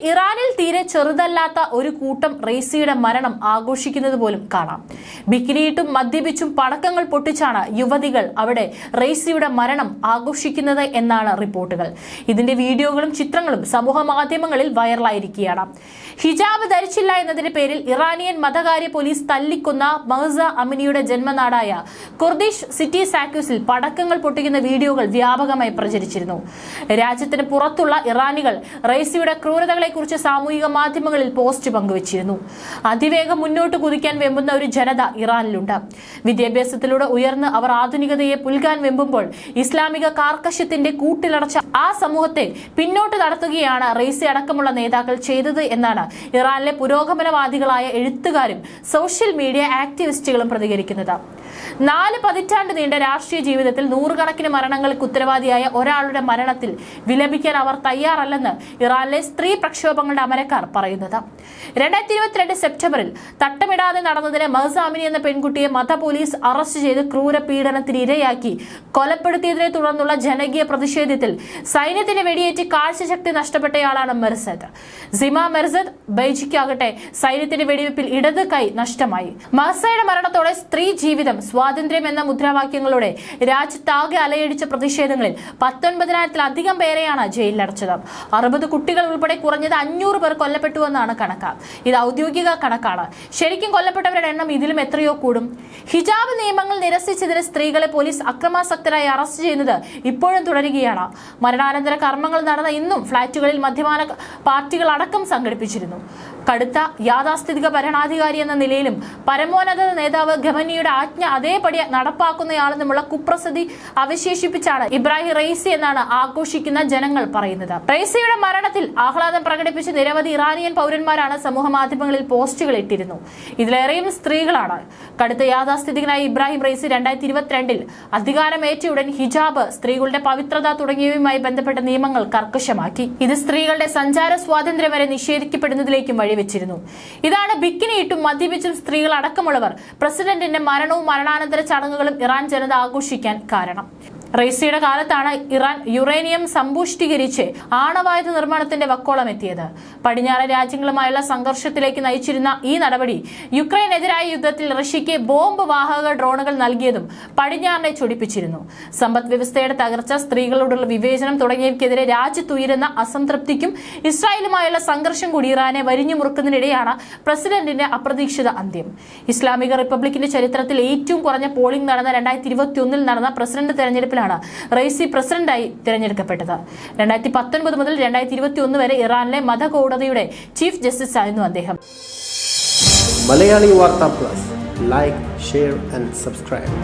ഇറാനിൽ തീരെ ചെറുതല്ലാത്ത ഒരു കൂട്ടം റെയ്സിയുടെ മരണം ആഘോഷിക്കുന്നത് പോലും കാണാം. ബിക്കിനിയിട്ടും മദ്യപിച്ചും പടക്കങ്ങൾ പൊട്ടിച്ചാണ് യുവതികൾ അവിടെ റെയ്സിയുടെ മരണം ആഘോഷിക്കുന്നത് എന്നാണ് റിപ്പോർട്ടുകൾ. ഇതിന്റെ വീഡിയോകളും ചിത്രങ്ങളും സമൂഹ മാധ്യമങ്ങളിൽ വൈറലായിരിക്കുകയാണ്. ഹിജാബ് ധരിച്ചില്ല എന്നതിന്റെ പേരിൽ ഇറാനിയൻ മതകാര്യ പോലീസ് തല്ലിക്കൊന്ന മഹസ അമിനിയുടെ ജന്മനാടായ കുർദിഷ് സിറ്റി സാക്യൂസിൽ പടക്കങ്ങൾ പൊട്ടിക്കുന്ന വീഡിയോകൾ വ്യാപകമായി പ്രചരിച്ചിരുന്നു. രാജ്യത്തിന് പുറത്തുള്ള ഇറാനികൾ റെയ്സിയുടെ ക്രൂരതകളെ കുറിച്ച് സാമൂഹിക മാധ്യമങ്ങളിൽ പോസ്റ്റ് പങ്കുവച്ചിരുന്നു. അതിവേഗം മുന്നോട്ട് കുതിക്കാൻ വെമ്പുന്ന ഒരു ജനത ഇറാനിലുണ്ട്. വിദ്യാഭ്യാസത്തിലൂടെ ഉയർന്ന് അവർ ആധുനികതയെ പുൽകാൻ വെമ്പുമ്പോൾ ഇസ്ലാമിക കാർക്കശ്യത്തിന്റെ കൂട്ടിലടച്ച ആ സമൂഹത്തെ പിന്നോട്ട് നടത്തുകയാണ് റെയ്സി അടക്കമുള്ള നേതാക്കൾ ചെയ്തത് എന്നാണ് ഇറാനിലെ പുരോഗമനവാദികളായ എഴുത്തുകാരും സോഷ്യൽ മീഡിയ ആക്ടിവിസ്റ്റുകളും പ്രതികരിക്കുന്നത്. നാല് പതിറ്റാണ്ട് നീണ്ട രാഷ്ട്രീയ ജീവിതത്തിൽ നൂറുകണക്കിന് മരണങ്ങൾക്ക് ഉത്തരവാദിയായ ഒരാളുടെ മരണത്തിൽ വിലപിക്കാൻ അവർ തയ്യാറല്ലെന്ന് ഇറാനിലെ സ്ത്രീ പ്രക്ഷോഭങ്ങളുടെ അമരക്കാർ പറയുന്നത്. രണ്ടായിരത്തി ഇരുപത്തിരണ്ട് സെപ്റ്റംബറിൽ തട്ടമിടാതെ നടന്നതിന് മഹസാമിനി എന്ന പെൺകുട്ടിയെ മത പോലീസ് അറസ്റ്റ് ചെയ്ത് ക്രൂര പീഡനത്തിന് ഇരയാക്കി കൊലപ്പെടുത്തിയതിനെ തുടർന്നുള്ള ജനകീയ പ്രതിഷേധത്തിൽ സൈന്യത്തിന് വെടിയേറ്റ് കാഴ്ചശക്തി നഷ്ടപ്പെട്ടയാളാണ് മെർസദ്. സിമ മെർസദ് ബൈജിക്കാകട്ടെ സൈന്യത്തിന്റെ വെടിവെപ്പിൽ ഇടത് കൈ നഷ്ടമായി. മഹസയുടെ മരണത്തോടെ സ്ത്രീ ജീവിതം സ്വാതന്ത്ര്യം എന്ന മുദ്രാവാക്യങ്ങളോടെ രാജ്യത്താകെ അലയടിച്ച പ്രതിഷേധങ്ങളിൽ പത്തൊൻപതിനായിരത്തിലധികം പേരെയാണ് ജയിലിലടച്ചത്. അറുപത് കുട്ടികൾ ഉൾപ്പെടെ കുറഞ്ഞത് അഞ്ഞൂറ് പേർ കൊല്ലപ്പെട്ടുവെന്നാണ് കണക്ക്. ഇത് ഔദ്യോഗിക കണക്കാണ്. ശരിക്കും കൊല്ലപ്പെട്ടവരുടെ എണ്ണം ഇതിലും എത്രയോ കൂടും. ഹിജാബ് നിയമങ്ങൾ നിരസിച്ചതിന് സ്ത്രീകളെ പോലീസ് അക്രമാസക്തരായി അറസ്റ്റ് ചെയ്യുന്നത് ഇപ്പോഴും തുടരുകയാണ്. മരണാനന്തര കർമ്മങ്ങൾ നടന്ന ഇന്നും ഫ്ളാറ്റുകളിൽ മദ്യപാന പാർട്ടികൾ അടക്കം സംഘടിപ്പിച്ചിരുന്നു. കടുത്ത യാഥാസ്ഥിതിക ഭരണാധികാരി എന്ന നിലയിലും പരമോന്നത നേതാവ് ഖമനിയുടെ ആജ്ഞ അതേപടി നടപ്പാക്കുന്നയാളെന്നുമുള്ള കുപ്രസിദ്ധി അവശേഷിപ്പിച്ചാണ് ഇബ്രാഹിം റെയ്സി എന്നാണ് ആഘോഷിക്കുന്ന ജനങ്ങൾ പറയുന്നത്. റെയ്സിയുടെ മരണത്തിൽ ആഹ്ലാദം പ്രകടിപ്പിച്ച് നിരവധി ഇറാനിയൻ പൗരന്മാരാണ് സമൂഹ മാധ്യമങ്ങളിൽ പോസ്റ്റുകൾ ഇട്ടിരുന്നു. ഇതിലേറെയും സ്ത്രീകളാണ്. കടുത്ത യാഥാസ്ഥിതികനായ ഇബ്രാഹിം റെയ്സി രണ്ടായിരത്തി ഇരുപത്തിരണ്ടിൽ അധികാരമേറ്റ ഉടൻ ഹിജാബ് സ്ത്രീകളുടെ പവിത്രത തുടങ്ങിയവയുമായി ബന്ധപ്പെട്ട നിയമങ്ങൾ കർക്കശമാക്കി. ഇത് സ്ത്രീകളുടെ സഞ്ചാര സ്വാതന്ത്ര്യം വരെ നിഷേധിക്കപ്പെടുന്നതിലേക്കും വഴിവെച്ചിരുന്നു ഇതാണ് ബിക്കിനിയിട്ടും മദ്യപിച്ചും സ്ത്രീകൾ അടക്കമുള്ളവർ പ്രസിഡന്റിന്റെ മരണവും മരണാനന്തര ചടങ്ങുകളും ഇറാൻ ജനത ആഘോഷിക്കാൻ കാരണം. റെയ്സിയുടെ കാലത്താണ് ഇറാൻ യുറേനിയം സമ്പുഷ്ടീകരിച്ച് ആണവായുധ നിർമ്മാണത്തിന്റെ വക്കോളം എത്തിയത്. പടിഞ്ഞാറൻ രാജ്യങ്ങളുമായുള്ള സംഘർഷത്തിലേക്ക് നയിച്ചിരുന്ന ഈ നടപടി യുക്രൈനെതിരായ യുദ്ധത്തിൽ റഷ്യയ്ക്ക് ബോംബ് വാഹക ഡ്രോണുകൾ നൽകിയതും പടിഞ്ഞാറിനെ ചൊടിപ്പിച്ചിരുന്നു. സമ്പദ് വ്യവസ്ഥയുടെ തകർച്ച സ്ത്രീകളോടുള്ള വിവേചനം തുടങ്ങിയവയ്ക്കെതിരെ രാജ്യത്തുയരുന്ന അസംതൃപ്തിക്കും ഇസ്രായേലുമായുള്ള സംഘർഷം കൂടി ഇറാനെ വരിഞ്ഞു മുറുക്കുന്നതിനിടെയാണ് പ്രസിഡന്റിന്റെ അപ്രതീക്ഷിത അന്ത്യം. ഇസ്ലാമിക റിപ്പബ്ലിക്കിന്റെ ചരിത്രത്തിൽ ഏറ്റവും കുറഞ്ഞ പോളിംഗ് നടന്ന രണ്ടായിരത്തി ഇരുപത്തിയൊന്നിൽ നടന്ന പ്രസിഡന്റ് തെരഞ്ഞെടുപ്പിലാണ് റൈസി പ്രസിഡന്റായി തിരഞ്ഞെടുക്കപ്പെട്ടത്. രണ്ടായിരത്തി പത്തൊൻപത് മുതൽ രണ്ടായിരത്തി ഇരുപത്തി ഒന്ന് വരെ ഇറാനിലെ മതകോടതിയുടെ ചീഫ് ജസ്റ്റിസ് ആയിരുന്നു അദ്ദേഹം. Malayali Vartha plus. Like share and subscribe.